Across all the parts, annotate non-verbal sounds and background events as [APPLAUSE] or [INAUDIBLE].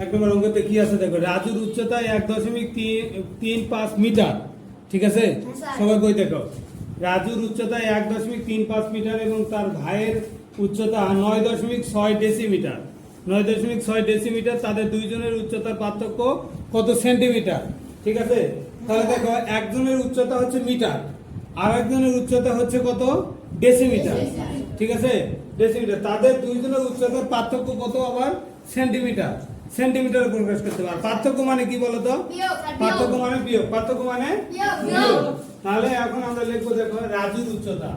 এক নম্বর অঙ্কতে কি আছে দেখো রাজুর উচ্চতা এক দশমিক তিন পাঁচ মিটার ঠিক আছে? হ্যাঁ, সবাই কই দেখো রাজুর উচ্চতা এক দশমিক তিন পাঁচ মিটার এবং তার ভাইয়ের উচ্চতা নয় দশমিক ছয় ডেসিমিটার। নয় দশমিক ছয় ডেসিমিটার তাদের দুইজনের উচ্চতার পার্থক্য কত সেন্টিমিটার ঠিক আছে? তাহলে দেখো একজনের উচ্চতা হচ্ছে মিটার আর একজনের উচ্চতা হচ্ছে কত? ডেসিমিটার। ঠিক আছে? ডেসিমিটার। তাদের দুইজনের উচ্চতার পার্থক্য কত আবার? সেন্টিমিটার। সেন্টিমিটারে প্রকাশ করতে পারে। পার্থক্য মানে কি বলতো। পার্থক্য মানে বিয়োগ। পার্থক্য মানে। তাহলে এখন আমরা লিখব দেখো রাজুর উচ্চতা।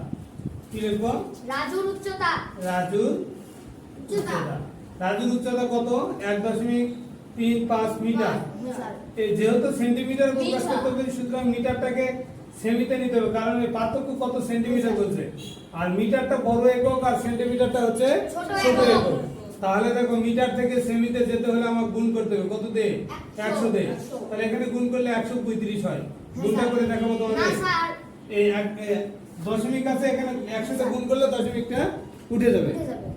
কি লিখব? রাজুর উচ্চতা। রাজুর উচ্চতা। রাজুর উচ্চতা কত? এক দশমিক তিন পাঁচ মিটার। যেহেতু সেন্টিমিটার প্রকাশ। করতে হবে সুতরাং মিটারটাকে সেমিতে নিতে হবে। কারণ এই পার্থক্য কত সেন্টিমিটার বলছে? আর মিটারটা বড় একক আর সেন্টিমিটারটা হচ্ছে ছোট একক। তাহলে দেখো মিটার থেকে সেমিতে যেতে হলে আমার গুণ করতে হবে। কত দে একশো। দে তাহলে এখানে গুণ করলে একশো পঁয়ত্রিশ হয়। গুণটা করে দেখাবো তোমাদের। এই দশমিক আছে এখানে একশোতে গুণ করলে দশমিকটা উঠে যাবে।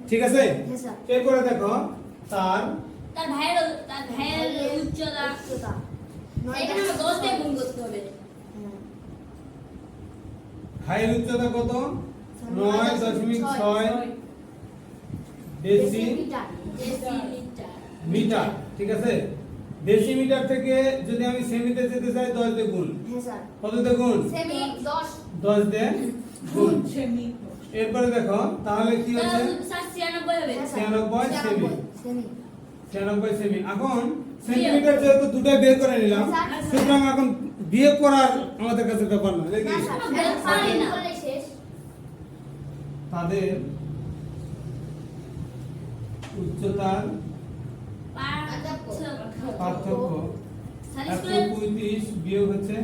ঠিক আছে? হ্যাঁ। এরপরে দেখো তার তার ভাইয়ের তার ভাইয়ের উচ্চতা। উচ্চতা। এখানে আমরা দশ দিয়ে গুণ করতে হবে। হ্যাঁ। ভাইয়ের উচ্চতা কত? নয় দশমিক ছয়। ডেসি মিটার ঠিক আছে? ডেসি মিটার থেকে যদি আমি সেমিতে যেতে চাই দশ দিয়ে গুণ। হ্যাঁ, কত দিয়ে গুণ? দশ। দশ দিয়ে গুণ। [LAUGHS] এরপরে দেখো তাহলে কি হচ্ছে? ছিয়ানব্বই হ্যাঁ, ছিয়ানব্বই সেমি। ছিয়ানব্বই সেমি। এখন সেন্টিমিটার যেহেতু দুটাই বের করে নিলাম স্যার। সুতরাং এখন বিয়োগ করার আমাদের কাছে ব্যাপার না। তাদের উচ্চতার পার্থক্য একশো পঁয়ত্রিশ বিয়োগ হচ্ছে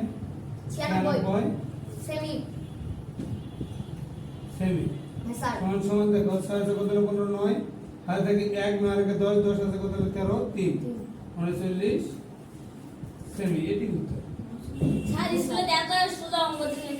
ছিয়ানব্বই। সেমি। সেমি হ্যাঁ। সমান সমান দেখো ছয় আছে কত পনেরো নয় হাতে থেকে এক নয় রেখে দশ দশ আছে কত তেরো তিন। উনচল্লিশ সেমি এটি উত্তর স্যার স্কুলে সোজা অঙ্ক দিলে